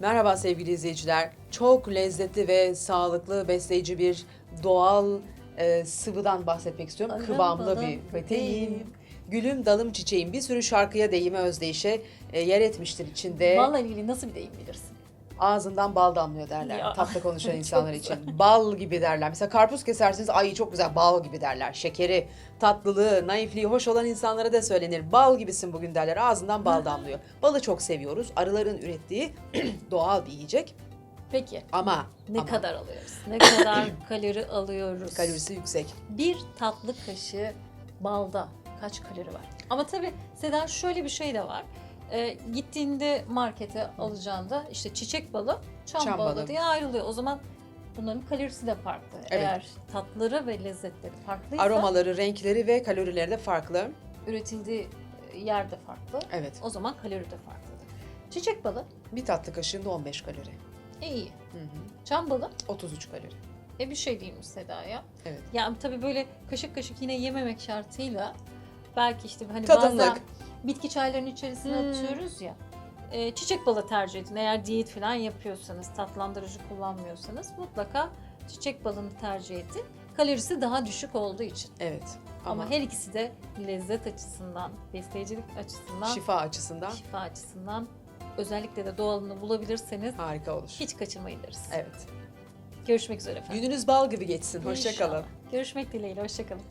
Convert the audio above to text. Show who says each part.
Speaker 1: Merhaba sevgili izleyiciler. Çok lezzetli ve sağlıklı, besleyici bir doğal e, sıvıdan bahsetmek istiyorum.
Speaker 2: Alım
Speaker 1: Kıvamlı bir peteğim. Gülüm dalım çiçeğim bir sürü şarkıya deyime özdeyişe e, yer etmiştir içinde.
Speaker 2: Valla ilgili nasıl bir deyim bilirsin?
Speaker 1: Ağzından bal damlıyor derler
Speaker 2: Ya.
Speaker 1: tatlı konuşan insanlar için. Bal gibi derler. Mesela karpuz kesersiniz ay çok güzel bal gibi derler. Şekeri, tatlılığı, naifliği hoş olan insanlara da söylenir. Bal gibisin bugün derler. Ağzından bal damlıyor. Balı çok seviyoruz. Arıların ürettiği doğal bir yiyecek.
Speaker 2: Peki
Speaker 1: Ama
Speaker 2: ne
Speaker 1: ama
Speaker 2: kadar alıyoruz? Ne kadar kalori alıyoruz?
Speaker 1: kalorisi yüksek.
Speaker 2: Bir tatlı kaşığı balda kaç kalori var? Ama tabii Seda şöyle bir şey de var. Ee, gittiğinde markete alacağında işte çiçek balı, çam,
Speaker 1: Çam
Speaker 2: balı,
Speaker 1: balı.
Speaker 2: diye ayrılıyor. O zaman bunların kalorisi de farklı.
Speaker 1: Evet.
Speaker 2: Eğer tatları ve lezzetleri farklıysa
Speaker 1: Aromaları, renkleri ve kalorileri de farklı.
Speaker 2: üretildiği yer de farklı.
Speaker 1: Evet.
Speaker 2: O zaman kalori de farklıdır. Çiçek balı
Speaker 1: Bir tatlı kaşığında 15 kalori.
Speaker 2: e, iyi.
Speaker 1: Hı hı.
Speaker 2: Çam balı
Speaker 1: 33 kalori.
Speaker 2: e bir şey değilmiş Seda'ya.
Speaker 1: Evet.
Speaker 2: Yani tabii böyle kaşık kaşık yine yememek şartıyla belki işte hani
Speaker 1: Tadımlık.
Speaker 2: bazen bitki çaylarının içerisine
Speaker 1: Hmm.
Speaker 2: atıyoruz ya. e, çiçek balı tercih edin. Eğer diyet falan yapıyorsanız, tatlandırıcı kullanmıyorsanız mutlaka çiçek balını tercih edin. Kalorisi daha düşük olduğu için.
Speaker 1: Evet.
Speaker 2: Ama,
Speaker 1: Ama,
Speaker 2: her ikisi de lezzet açısından, besleyicilik açısından,
Speaker 1: şifa açısından
Speaker 2: şifa açısından özellikle de doğalını bulabilirseniz
Speaker 1: harika olur.
Speaker 2: hiç kaçırmayın deriz.
Speaker 1: Evet.
Speaker 2: Görüşmek üzere efendim.
Speaker 1: Gününüz bal gibi geçsin. Hoşçakalın.
Speaker 2: Görüşmek dileğiyle. Hoşçakalın.